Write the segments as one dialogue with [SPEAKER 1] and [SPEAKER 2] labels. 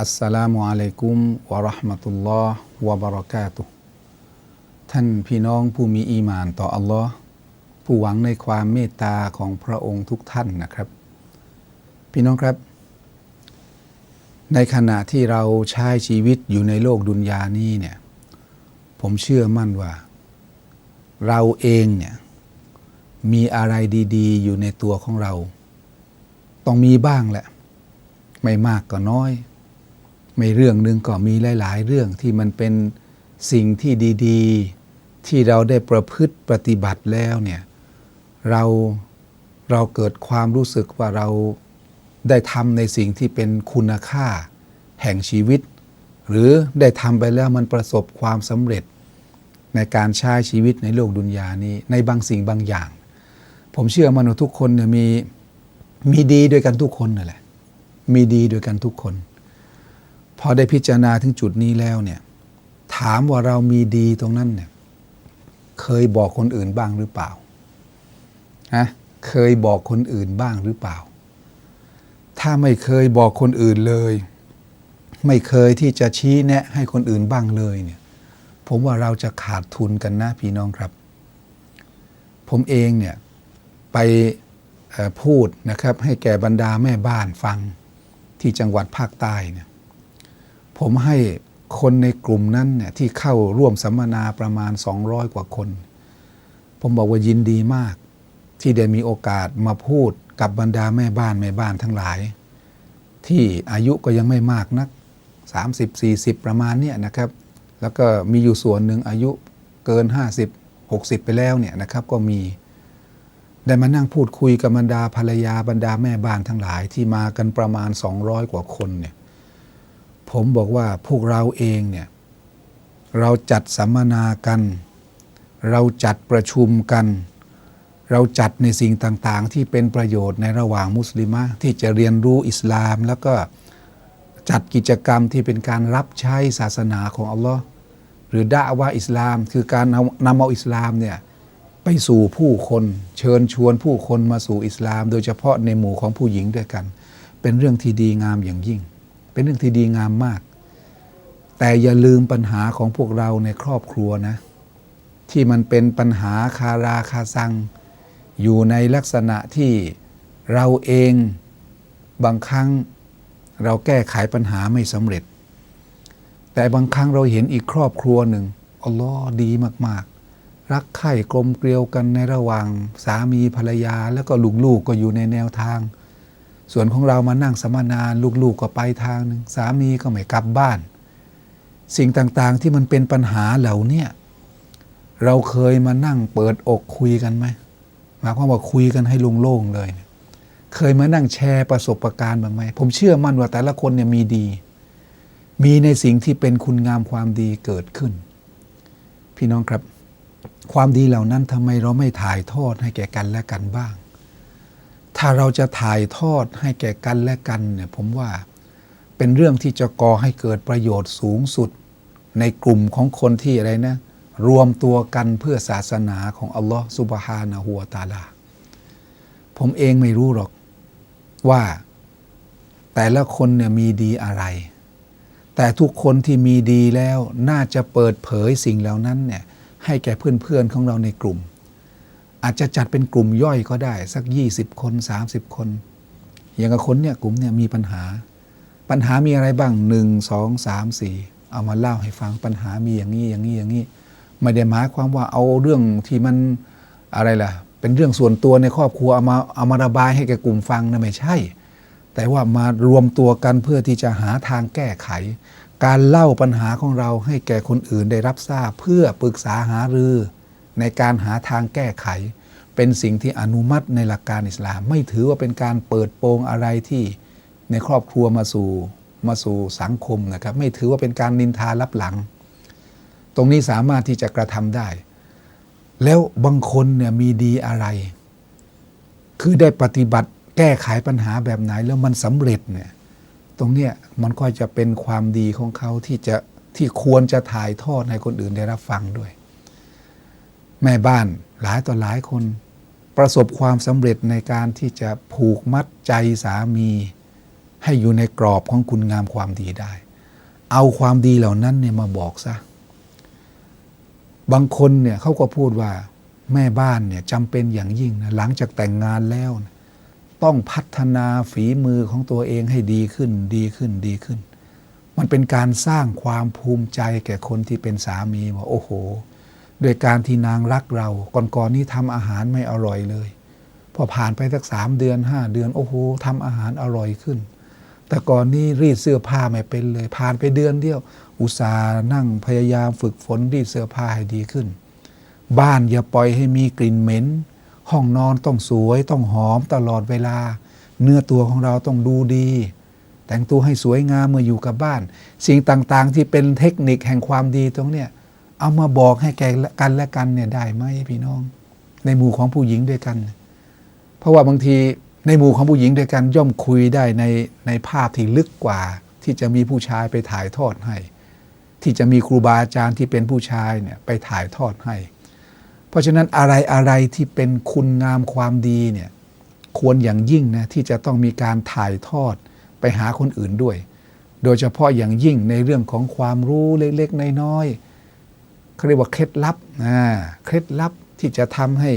[SPEAKER 1] อัสสลามุอะลัยกุมวะราะห์มะตุลลอฮ์วะบะเราะกาตุท่านพี่น้องผู้มีอีมานต่ออัลลอฮ์ผู้หวังในความเมตตาของพระองค์ทุกท่านนะครับ พี่น้องครับ ในขณะที่เราใช้ชีวิตอยู่ในโลกดุนยานี้เนี่ย ผมเชื่อมั่นว่า เราเองเนี่ยมีอะไรดีๆ อยู่ในตัวของเรา ต้องมีบ้างแหละ ไม่มากก็น้อย ไม่เรื่องหนึ่งก็มีหลาย ๆ เรื่องที่มันเป็นสิ่งที่ดีๆ ที่เราได้ประพฤติปฏิบัติแล้วเนี่ยเราเราเกิดความรู้สึกว่าเราได้ทำในสิ่งที่เป็นคุณค่าแห่งชีวิต หรือได้ทำไปแล้วมันประสบความสำเร็จ ในการใช้ชีวิตในโลกดุนยานี้ในบางสิ่งบางอย่าง ผมเชื่อมนุษย์ทุกคนเนี่ยมีมีดีด้วยกันทุกคนนั่นแหละมีดีด้วยกันทุกคน พอได้พิจารณาถึงจุดนี้แล้วเนี่ย ถามว่าเรามีดีตรงนั้นเนี่ย เคยบอกคนอื่นบ้างหรือเปล่าฮะเคยบอกคนอื่นบ้างหรือเปล่า ถ้าไม่เคยบอกคนอื่นเลย ไม่เคยที่จะชี้แนะให้คนอื่นบ้างเลยเนี่ย ผมว่าเราจะขาดทุนกันนะพี่น้องครับ ผมเองเนี่ยไปพูดนะครับให้แก่บรรดาแม่บ้านฟังที่จังหวัดภาคใต้เนี่ย ผมให้คนในกลุ่มนั้นเนี่ยที่เข้าร่วมสัมมนาประมาณ 200 กว่าคน ผมบอกว่ายินดีมาก ที่ได้มีโอกาสมาพูดกับบรรดาแม่บ้านแม่บ้านทั้งหลาย ที่อายุก็ยังไม่มากนัก 30 40 ประมาณเนี่ยนะครับ แล้วก็มีอยู่ส่วนหนึ่งอายุเกิน 50 60 ไปแล้วเนี่ยนะครับก็มีได้มานั่งพูดคุยกับบรรดาภรรยาบรรดาแม่บ้านทั้งหลายที่มากันประมาณ 200 กว่าคนเนี่ย ผมบอกว่าพวกเราเองเนี่ยเราจัดสัมมนากัน เราจัดประชุมกัน เราจัดในสิ่งต่างๆ ที่เป็นประโยชน์ในระหว่างมุสลิมะที่จะเรียนรู้อิสลาม แล้วก็จัดกิจกรรมที่เป็นการรับใช้ศาสนาของอัลลอฮ์หรือดะว่าอิสลาม คือการนำเอาอิสลามเนี่ยไปสู่ผู้คนเชิญชวนผู้คนมาสู่อิสลาม โดยเฉพาะในหมู่ของผู้หญิงด้วยกัน เป็นเรื่องที่ดีงามอย่างยิ่ง เป็นเรื่องที่ดีงามมาก แต่อย่าลืมปัญหาของพวกเราในครอบครัวนะ ที่มันเป็นปัญหาคาราคาซัง อยู่ในลักษณะที่เราเองบางครั้งเราแก้ไขปัญหาไม่สำเร็จ แต่บางครั้งเราเห็นอีกครอบครัวหนึ่งอัลลอฮ์ดีมาก ๆ รักใคร่กลมเกลียวกันในระหว่างสามีภรรยาแล้วก็ลูกๆก็อยู่ในแนวทาง ส่วนของเรามานั่งสัมมนาลูกๆก็ไปทางหนึ่งสามีก็ไม่กลับบ้าน สิ่งต่างๆที่มันเป็นปัญหาเหล่านี้เราเคยมานั่งเปิดอกคุยกันไหมหมายความว่าคุยกันให้โล่งๆเลยเนี่ยเคยมานั่งแชร์ประสบการณ์บ้างไหมผมเชื่อมั่นว่าแต่ละคนเนี่ยมีดี มีในสิ่งที่เป็นคุณงามความดีเกิดขึ้น พี่น้องครับ ความดีเหล่านั้นทำไมเราไม่ถ่ายทอดให้แก่กันและกันบ้าง ถ้าเราจะถ่ายทอดให้แก่กันและกันเนี่ยผมว่าเป็นเรื่องที่จะก่อให้เกิดประโยชน์สูงสุด ในกลุ่มของคนที่อะไรนะ รวมตัวกันเพื่อศาสนาของอัลลอฮ์ซุบฮานะฮูวตาลา ผมเองไม่รู้หรอกว่าแต่ละคนเนี่ยมีดีอะไร แต่ทุกคนที่มีดีแล้วน่าจะเปิดเผยสิ่งเหล่านั้นเนี่ยให้แก่เพื่อนๆของเราในกลุ่ม อาจจะจัดเป็นกลุ่มย่อยก็ได้ สัก 20 คน 30 คน อย่างกับคนเนี่ยกลุ่มเนี่ยมีปัญหา ปัญหามีอะไรบ้าง 1 2 3 4 เอามาเล่าให้ฟังปัญหามีอย่างนี้อย่างนี้อย่างนี้ไม่ได้หมายความว่าเอาเรื่องที่มันอะไรล่ะ เป็นเรื่องส่วนตัวในครอบครัวเอามาเอามาระบายให้แก่กลุ่มฟังนะไม่ใช่ แต่ว่ามารวมตัวกันเพื่อที่จะหาทางแก้ไข การเล่าปัญหาของเราให้แก่คนอื่นได้รับทราบเพื่อปรึกษาหารือ ในการหาทางแก้ไข เป็นสิ่งที่อนุมัติในหลักการอิสลาม ไม่ถือว่าเป็นการเปิดโปงอะไรที่ในครอบครัวมาสู่มาสู่สังคมนะครับ ไม่ถือว่าเป็นการนินทารับหลัง ตรงนี้สามารถที่จะกระทำได้ แล้วบางคนเนี่ยมีดีอะไร คือได้ปฏิบัติแก้ไขปัญหาแบบไหนแล้วมันสำเร็จเนี่ยตรงเนี้ยมันก็จะเป็นความดีของเขาที่จะที่ควรจะถ่ายทอดให้คนอื่นได้รับฟังด้วย แม่บ้านหลายต่อหลายคน ประสบความสำเร็จในการที่จะผูกมัดใจสามี ให้อยู่ในกรอบของคุณงามความดีได้ เอาความดีเหล่านั้นเนี่ยมาบอกซะบางคนเนี่ยเขาก็พูดว่าแม่บ้านเนี่ยจำเป็นอย่างยิ่งนะหลังจากแต่งงานแล้วนะต้องพัฒนาฝีมือของตัวเองให้ดีขึ้น ดีขึ้นดีขึ้น มันเป็นการสร้างความภูมิใจแก่คนที่เป็นสามีว่าโอ้โห โดยการที่นางรักเรา ก่อนๆนนี้ทำอาหารไม่อร่อยเลย พอผ่านไปสักสามเดือนห้าเดือนโอ้โหทำอาหารอร่อยขึ้น แต่ก่อนนี้รีดเสื้อผ้าไม่เป็นเลย ผ่านไปเดือนเดียว อุตส่าห์นั่งพยายามฝึกฝนรีดเสื้อผ้าให้ดีขึ้น บ้านอย่าปล่อยให้มีกลิ่นเหม็น ห้องนอนต้องสวยต้องหอมตลอดเวลา เนื้อตัวของเราต้องดูดีแต่งตัวให้สวยงามเมื่ออยู่กับบ้าน สิ่งต่างๆ ที่เป็นเทคนิคแห่งความดีตรงเนี้ย เอามาบอกให้แก่กันและกันเนี่ยได้ไหมพี่น้อง ในหมู่ของผู้หญิงด้วยกัน เพราะว่าบางทีในหมู่ของผู้หญิงด้วยกันย่อมคุยได้ในในภาพที่ลึกกว่า ที่จะมีผู้ชายไปถ่ายทอดให้ ที่จะมีครูบาอาจารย์ที่เป็นผู้ชายเนี่ยไปถ่ายทอดให้ เพราะฉะนั้นอะไรอะไรที่เป็นคุณงามความดีเนี่ยควรอย่างยิ่งนะที่จะต้องมีการถ่ายทอดไปหาคนอื่นด้วย โดยเฉพาะอย่างยิ่งในเรื่องของความรู้เล็กๆน้อยๆ เขาเรียกว่าเคล็ดลับนะเคล็ดลับที่จะทำให้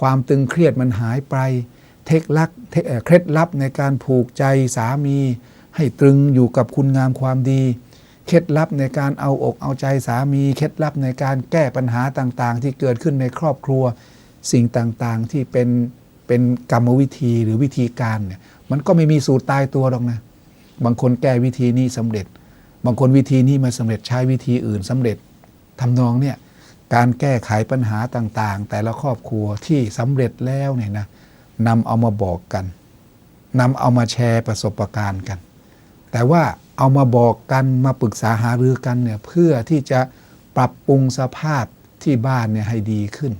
[SPEAKER 1] ความตึงเครียดมันหายไป เทคลักเคเคล็ดลับในการผูกใจสามี ให้ตรึงอยู่กับคุณงามความดี เคล็ดลับในการเอาอกเอาใจสามี เคล็ดลับในการแก้ปัญหาต่างๆ ที่เกิดขึ้นในครอบครัว สิ่งต่างๆที่เป็นเป็นกรรมวิธีหรือวิธีการเนี่ยมันก็ไม่มีสูตรตายตัวหรอกนะ บางคนแก้วิธีนี้สำเร็จ บางคนวิธีนี้มาสำเร็จใช้วิธีอื่นสำเร็จ ทำนองเนี่ยการแก้ไขปัญหาต่างๆ แต่ละครอบครัวที่สำเร็จแล้วเนี่ยนะนำเอามาบอกกันนำเอามาแชร์ประสบการณ์กัน แต่ว่าเอามาบอกกันมาปรึกษาหารือกันเนี่ยเพื่อที่จะปรับปรุงสภาพที่บ้านเนี่ยให้ดีขึ้น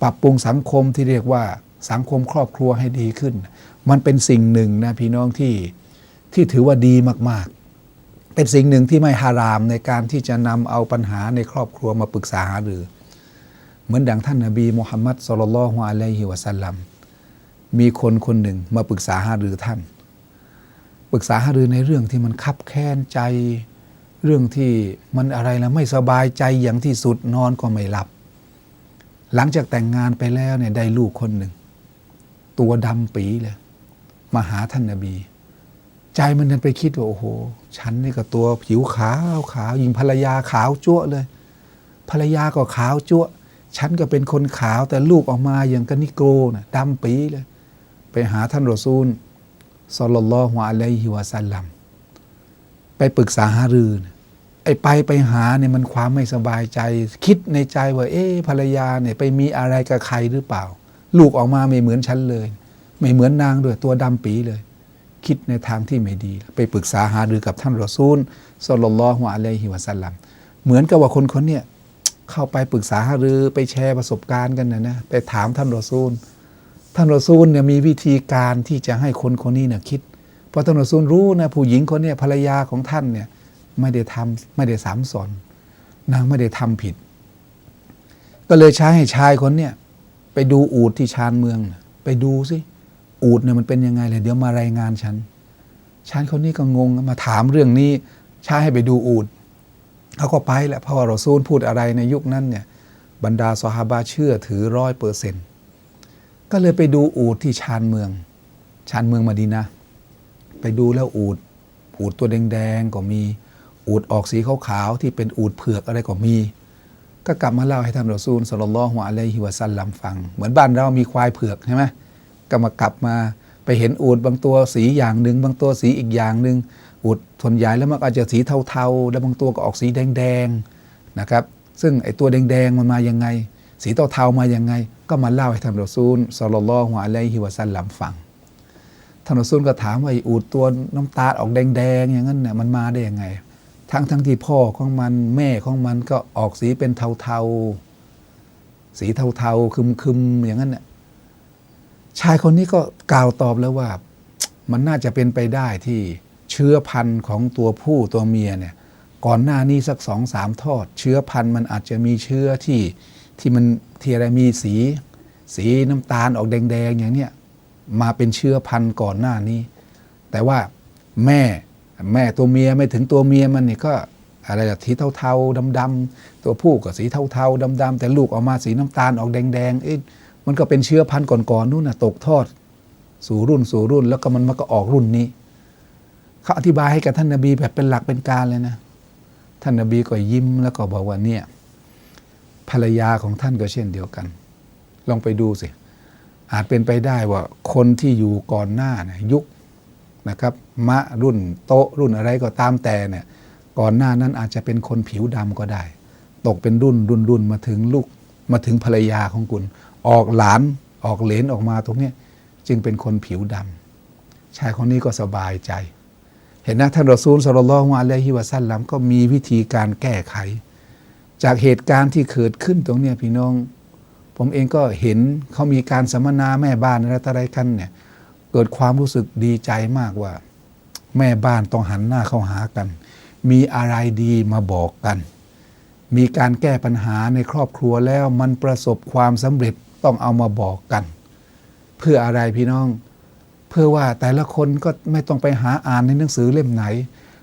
[SPEAKER 1] ปรับปรุงสังคมที่เรียกว่าสังคมครอบครัวให้ดีขึ้น มันเป็นสิ่งหนึ่งนะพี่น้องที่ที่ถือว่าดีมากๆ เป็นสิ่งหนึ่งที่ไม่ฮารามในการที่จะนำเอาปัญหาในครอบครัวมาปรึกษาหารือ เหมือนดังท่านนบีมุฮัมมัดสุลลัลฮุอะลัยฮิวะสัลลัมมีคนคนหนึ่งมาปรึกษาหารือท่าน ปรึกษาหารือในเรื่องที่มันคับแค้นใจ เรื่องที่มันอะไรแล้วไม่สบายใจอย่างที่สุดนอนก็ไม่หลับ หลังจากแต่งงานไปแล้วเนี่ยได้ลูกคนหนึ่ง ตัวดำปีเลยมาหาท่านนาบี ใจมันนันไปคิดว่าโอ้โห ฉันนี่ก็ตัวผิวขาวขาวยิงภรรยาขาวจั่วเลย ภรรยาก็ขาวจั่วฉันก็เป็นคนขาวแต่ลูกออกมาอย่างกันนิโกรนะดำปีเลย ไปหาท่านรอซูลสลลัลลอฮุอะลัยฮิวะสัลลัมไปปรึกษาหารือนะไอ้ไปไปหาเนี่ยมันความไม่สบายใจ คิดในใจว่า เอ๊ภรรยาเนี่ยไปมีอะไรกับใครหรือเปล่า ลูกออกมาไม่เหมือนฉันเลย ไม่เหมือนนางด้วยตัวดำปีเลย คิดในทางที่ไม่ดี ไปปรึกษาหารือกับท่านรอซูลสลลลฮุอะลัยฮิวะสัลลัมเหมือนกับว่าคนคนเนี้ยเข้าไปปรึกษาหารือไปแชร์ประสบการณ์กันนะนะไปถามท่านรอซูล ท่านรอซูลเนี่ยมีวิธีการที่จะให้คนคนนี้เนี่ยคิดเพราะท่านรอซูลรู้นะผู้หญิงคนเนี้ยภรรยาของท่านเนี่ยไม่ได้ทำไม่ได้สามสอนนางไม่ได้ทำผิด ก็เลยใช้ให้ชายคนเนี่ยไปดูอูดที่ชานเมือง ไปดูสิ อูดเนี่ยมันเป็นยังไงเลยเดี๋ยวมารายงานฉันชายคนนี้ก็งงมาถามเรื่องนี้ช้ให้ไปดูอูดเขาก็ไปแหละเพราะว่ารอซูลพูดอะไรในยุคนั้นเนี่ยบรรดาสหาบาเชื่อถือร้อยเปอร์เซ็นต์ก็เลยไปดูอูดที่ชานเมือง ชานเมืองมาดีนะ ไปดูแล้วอูดอูดตัวแดงๆก็มีอูดออกสีขาวๆที่เป็นอูดเผือกอะไรก็มี ก็กลับมาเล่าให้ท่านรอซูลสลลลฮุอะลัยฮิวะสัลลัมฟัง เหมือนบ้านเรามีควายเผือกใช่ไหม ก็มากลับมาไปเห็นอูดบางตัวสีอย่างหนึ่งบางตัวสีอีกอย่างหนึ่งอูดส่วนใหญ่แล้วมันอาจจะสีเทาๆ แล้วบางตัวก็ออกสีแดงๆนะครับ ซึ่งไอ้ตัวแดงๆมันมายังไง สีเทาๆมายังไง ก็มาเล่าให้ท่านรอซูลสลลลลอฮุอะลัยฮิวะสัลลัมฟังท่านรอซูลก็ถามว่าไออูดตัวน้ำตาลออกแดงๆอย่างนั้นเนี่ยมันมาได้ยังไง ทั้งทั้งที่พ่อของมันแม่ของมันก็ออกสีเป็นเทาๆสีเทาๆคึมๆอย่างนั้นน่ะ ชายคนนี้ก็กล่าวตอบแล้วว่า มันน่าจะเป็นไปได้ที่เชื้อพันธุ์ของตัวผู้ตัวเมียเนี่ยก่อนหน้านี้สักสองสามทอด เชื้อพันธุ์มันอาจจะมีเชื้อที่ที่มันที่อะไรมีสี สีน้ำตาลออกแดงๆอย่างเนี้ยมาเป็นเชื้อพันธุ์ก่อนหน้านี้ แต่ว่าแม่แม่ตัวเมียไม่ถึงตัวเมียมันนี่ก็อะไรล่ะสีเทาๆดำๆตัวผู้ก็สีเทาๆดำๆแต่ลูกออกมาสีน้ำตาลออกแดงๆเอ๊ะ มันก็เป็นเชื้อพันธุ์ก่อนๆนู่นน่ะตกทอด สู่รุ่นสู่รุ่น แล้วก็มันมาก็ออกรุ่นนี้เขาอธิบายให้กับท่านนบีแบบเป็นหลักเป็นการเลยนะท่านนบีก็ยิ้มแล้วก็บอกว่าเนี่ยภรรยาของท่านก็เช่นเดียวกัน ลองไปดูสิอาจเป็นไปได้ว่าคนที่อยู่ก่อนหน้าเนี่ยยุคนะครับ มะรุ่นโต๊ะรุ่นอะไรก็ตามแต่เนี่ยก่อนหน้านั้นอาจจะเป็นคนผิวดำก็ได้ ตกเป็นรุ่นรุ่นรุ่นมาถึงลูกมาถึงภรรยาของคุณ ออกหลานออกเหลนออกมาตรงนี้จึงเป็นคนผิวดำชายคนนี้ก็สบายใจ เห็นนะท่านรอซูลสลลลอฮุอะลัยฮิวะซัลลัมก็มีวิธีการแก้ไข จากเหตุการณ์ที่เกิดขึ้นตรงนี้พี่น้อง ผมเองก็เห็นเขามีการสัมมนาแม่บ้านอะไรต่ออะไรกันเนี่ยเกิดความรู้สึกดีใจมากว่า แม่บ้านต้องหันหน้าเข้าหากัน มีอะไรดีมาบอกกัน มีการแก้ปัญหาในครอบครัวแล้วมันประสบความสำเร็จ ต้องเอามาบอกกัน เพื่ออะไรพี่น้อง เพื่อว่าแต่ละคนก็ไม่ต้องไปหาอ่านในหนังสือเล่มไหน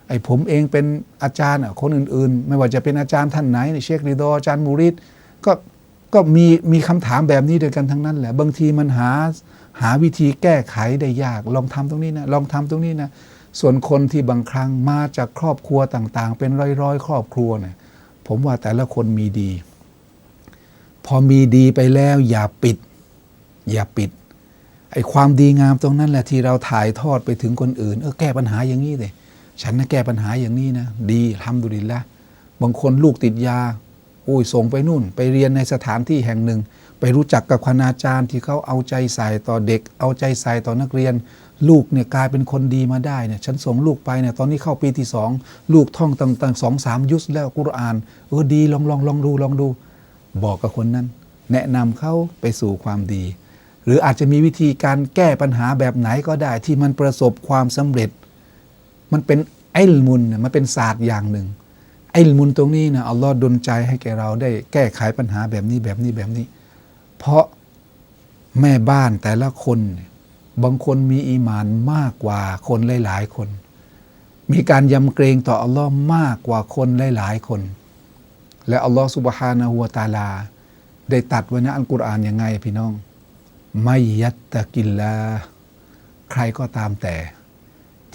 [SPEAKER 1] ไอ้ผมเองเป็นอาจารย์คนอื่น ๆ ไม่ว่าจะเป็นอาจารย์ท่านไหนเชคริดออาจารย์มูริดก็ก็มีมีคำถามแบบนี้เด้วกันทั้งนั้นแหละ บางทีมันหาหาวิธีแก้ไขได้ยาก ลองทำตรงนี้นะ ลองทำตรงนี้นะ ส่วนคนที่บางครั้งมาจากครอบครัวต่าง ๆ เป็นร้อยๆ ครอบครัวเนี่ย ผมว่าแต่ละคนมีดี พอมีดีไปแล้วอย่าปิด อย่าปิด ไอ้ความดีงามตรงนั้นแหละที่เราถ่ายทอดไปถึงคนอื่น เออแก้ปัญหาอย่างนี้เลยฉันนะแก้ปัญหาอย่างนี้นะ ดีทำดุลิละบางคนลูกติดยาโอ้ยส่งไปนู่น ไปเรียนในสถานที่แห่งหนึ่ง ไปรู้จักกับคณาจารย์ที่เขาเอาใจใส่ต่อเด็ก เอาใจใส่ต่อนักเรียน ลูกเนี่ยกลายเป็นคนดีมาได้เนี่ยฉันส่งลูกไปเนี่ยตอนนี้เข้าปีที่สองลูกท่องต่างๆสองสามยุสแล้วกุรอานเออดีลองลองลองดูลองดู บอกกับคนนั้น แนะนำเขาไปสู่ความดี หรืออาจจะมีวิธีการแก้ปัญหาแบบไหนก็ได้ที่มันประสบความสำเร็จ มันเป็นไอ้มุนมันเป็นศาสตร์อย่างหนึ่ง ไอ้มุนตรงนี้นะอัลลอฮ์ดลใจให้แกเราได้แก้ไขปัญหาแบบนี้แบบนี้แบบนี้ เพราะแม่บ้านแต่ละคนบางคนมีอีมานมากกว่าคนหลาย ๆ คน มีการยำเกรงต่ออัลลอฮ์มากกว่าคนหลาย ๆ คน และอัลลอฮ์สุบฮานะฮูวตาลา ได้ตัดไว้ในอัลกุรอานยังไงพี่น้อง ไม่ยัตตะกินลาใครก็ตามแต่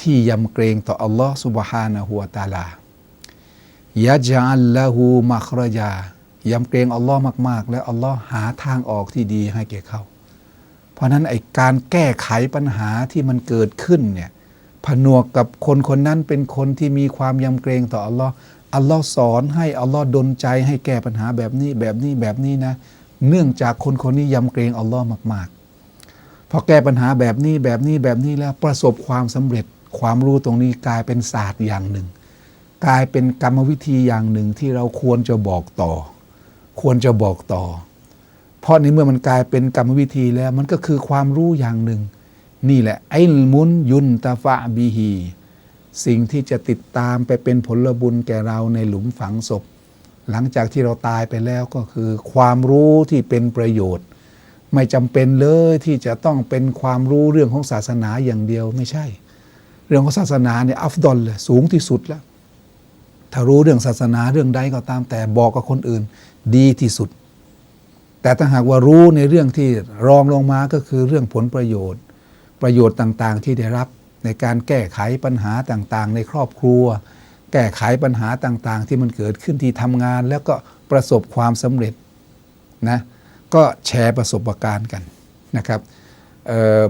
[SPEAKER 1] ที่ยำเกรงต่ออัลลอฮ์สุบฮานะฮูวตาลายะจัลละหูมัครยายำเกรงอัลลอฮ์มาก ๆ และอัลลอฮ์หาทางออกที่ดีให้แก่เขาเพราะนั้นไอการแก้ไขปัญหาที่มันเกิดขึ้นเนี่ยผนวกกับคนคนนั้นเป็นคนที่มีความยำเกรงต่ออัลลอฮ์ อัลลอฮ์สอนให้อัลลอฮ์ดลใจให้แก้ปัญหาแบบนี้แบบนี้แบบนี้นะ เนื่องจากคนคนนี้ยำเกรงอัลลอฮ์มาก ๆ พอแก้ปัญหาแบบนี้แบบนี้แบบนี้แล้วประสบความสำเร็จความรู้ตรงนี้กลายเป็นศาสตร์อย่างหนึ่ง กลายเป็นกรรมวิธีอย่างหนึ่งที่เราควรจะบอกต่อ ควรจะบอกต่อ เพราะในเมื่อมันกลายเป็นกรรมวิธีแล้วมันก็คือความรู้อย่างหนึ่ง นี่แหละไอ้มุนยุนตาฟะบีฮี สิ่งที่จะติดตามไปเป็นผลบุญแก่เราในหลุมฝังศพ หลังจากที่เราตายไปแล้วก็คือ ความรู้ที่เป็นประโยชน์ ไม่จำเป็นเลยที่จะต้องเป็นความรู้เรื่องของศาสนาอย่างเดียวไม่ใช่ เรื่องของศาสนาเนี่ยอัฟดอลเลยสูงที่สุดแล้ว ถ้ารู้เรื่องศาสนาเรื่องใดก็ตามแต่บอกกับคนอื่นดีที่สุด แต่ถ้าหากว่ารู้ในเรื่องที่รองลงมาก็คือเรื่องผลประโยชน์ ประโยชน์ต่างๆ ที่ได้รับ ในการแก้ไขปัญหาต่างๆ ในครอบครัว แก้ไขปัญหาต่างๆ ที่มันเกิดขึ้นที่ทำงาน แล้วก็ประสบความสำเร็จนะก็แชร์ประสบการณ์กันนะครับ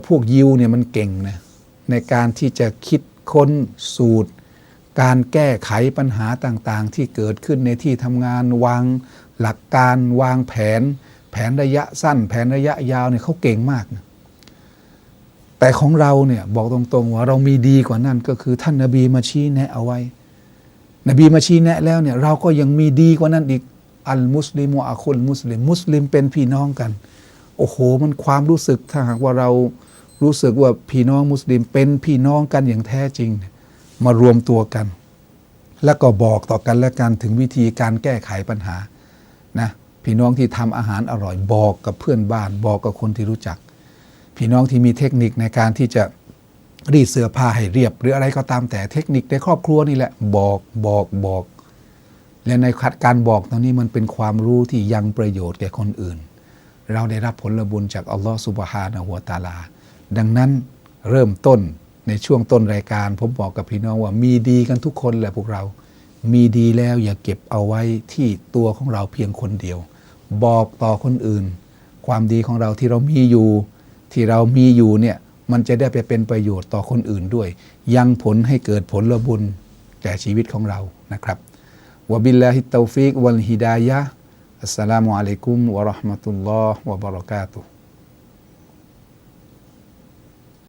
[SPEAKER 1] พวกยิวเนี่ยมันเก่งนะในการที่จะคิดค้นสูตร การแก้ไขปัญหาต่างๆ ที่เกิดขึ้นในที่ทำงานวางหลักการวางแผน แผนระยะสั้น แผนระยะยาวเนี่ยเขาเก่งมากนะ แต่ของเราเนี่ยบอกตรงๆว่าเรามีดีกว่านั้นก็คือท่านนาบีมาชี้แนะเอาไว้ นบีมาชี้แนะแล้วเนี่ยเราก็ยังมีดีกว่านั้นอีกอัลมุสลิมอาคุลมุสลิมมุสลิมเป็นพี่น้องกัน โอ้โห มันความรู้สึกถ้าหากว่าเรารู้สึกว่าพี่น้องมุสลิมเป็นพี่น้องกันอย่างแท้จริง มารวมตัวกัน แล้วก็บอกต่อกันและกันถึงวิธีการแก้ไขปัญหานะพี่น้องที่ทำอาหารอร่อยบอกกับเพื่อนบ้าน บอกกับคนที่รู้จัก พี่น้องที่มีเทคนิคในการที่จะรีดเสื้อผ้าให้เรียบ หรืออะไรก็ตามแต่เทคนิคในครอบครัวนี่แหละบอกบอกบอก และในขัดการบอกตรงนี้มันเป็นความรู้ที่ยังประโยชน์แก่คนอื่น เราได้รับผลบุญจากอัลลอฮฺสุบฮานะหัวตาลา ดังนั้นเริ่มต้นในช่วงต้นรายการ ผมบอกกับพี่น้องว่ามีดีกันทุกคนแหละพวกเรา มีดีแล้วอย่าเก็บเอาไว้ที่ตัวของเราเพียงคนเดียว บอกต่อคนอื่น ความดีของเราที่เรามีอยู่ ที่เรามีอยู่เนี่ยมันจะได้ไปเป็นประโยชน์ต่อคนอื่นด้วย ยังผลให้เกิดผลลบุญแก่ชีวิตของเรานะครับวบิลลาฮิตตอฟิกวัลฮิดายะอัสสลามุอะลัยกุมวะราะห์มะตุลลอฮ์วะบะเราะกาตุฮ์